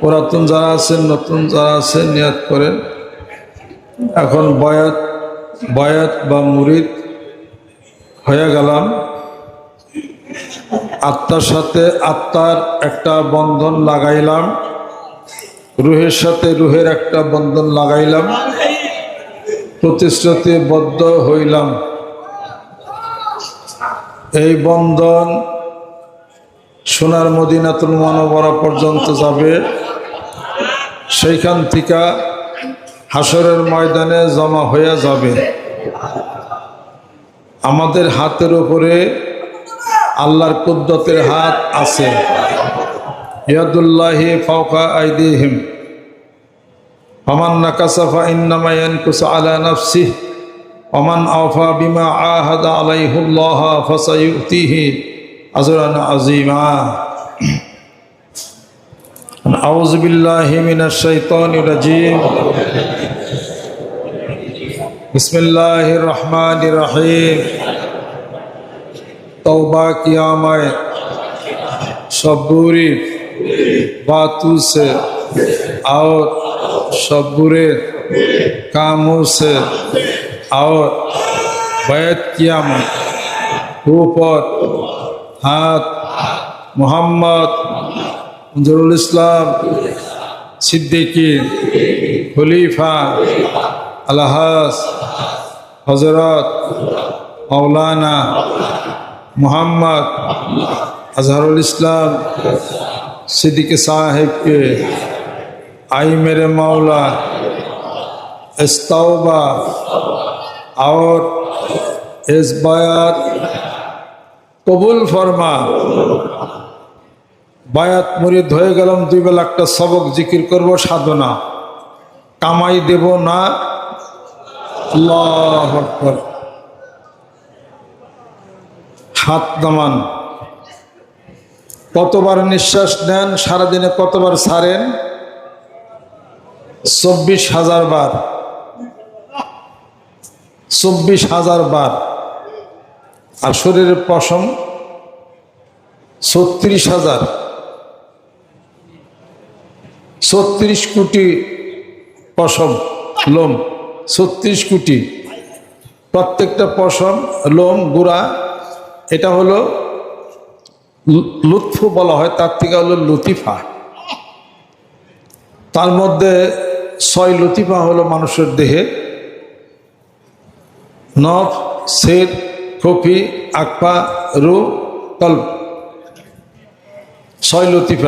পুরাতন যারা আছেন, নতুন যারা আছেন, নিয়াত করেন। এখন বয়াত বয়াত বা মুরিদ হয়ে গেলাম। আত্মার সাথে আত্মার একটা বন্ধন লাগাইলাম। রুহের সাথে রুহের একটা বন্ধন লাগাইলাম। প্রতিশ্রুতিবদ্ধ হইলাম। এই বন্ধন সোনার মদিনাতুল মনোবরা পর্যন্ত যাবে। সেইখান থেকে হাসরের ময়দানে জমা হয়ে যাবে। আমাদের হাতের উপরে আল্লাহর কুদ্দতের হাত আছে। ইয়াদুল্লাহি ফাওকা আইদিহিম। ফামান নাকাসাফা ইন্নামা ইয়ানকুসু আলা নাফসিহি। ওমান আফা বিমা আহাদা আলাইহুল্লাহ ফাসায়ুতিহি। أجرا عظيما. أعوذ بالله من الشيطان الرجيم. بسم الله الرحمن الرحيم. توبہ کی آمائے شبوری. باتوں سے اور شبورے کاموں سے اور بیت کیا اوپر ऊपर हाथ मोहम्मद जरुल इस्लाम सिद्दीकी खलीफा अलहास हजरत मौलाना মোহাম্মদ আজহারুল ইসলাম সিদ্দিক সাহেবকে आई मेरे मौला इस्तौबा और इस बायात কবুল ফরমা। বায়াত মুরিদ হয়ে গেলাম, দুই বেলা একটা সবক জিকির করব, সাধনা। কামাই দেব না? হাত নামান। কতবার নিঃশ্বাস নেন, সারাদিনে কতবার ছাড়েন? চব্বিশ হাজার বার। চব্বিশ হাজার বার। আর শরীরের পশম ছত্রিশ হাজার। ছত্রিশ কোটি পশম লোম, ছত্রিশ কোটি। প্রত্যেকটা পশম, লোম, গুড়া, এটা হলো লুৎফু বলা হয়, তার থেকে হলো লতিফা। তার মধ্যে ছয় লতিফা হলো মানুষের দেহে। নফ সের কফি আকপা রু তল ছয় লতিফা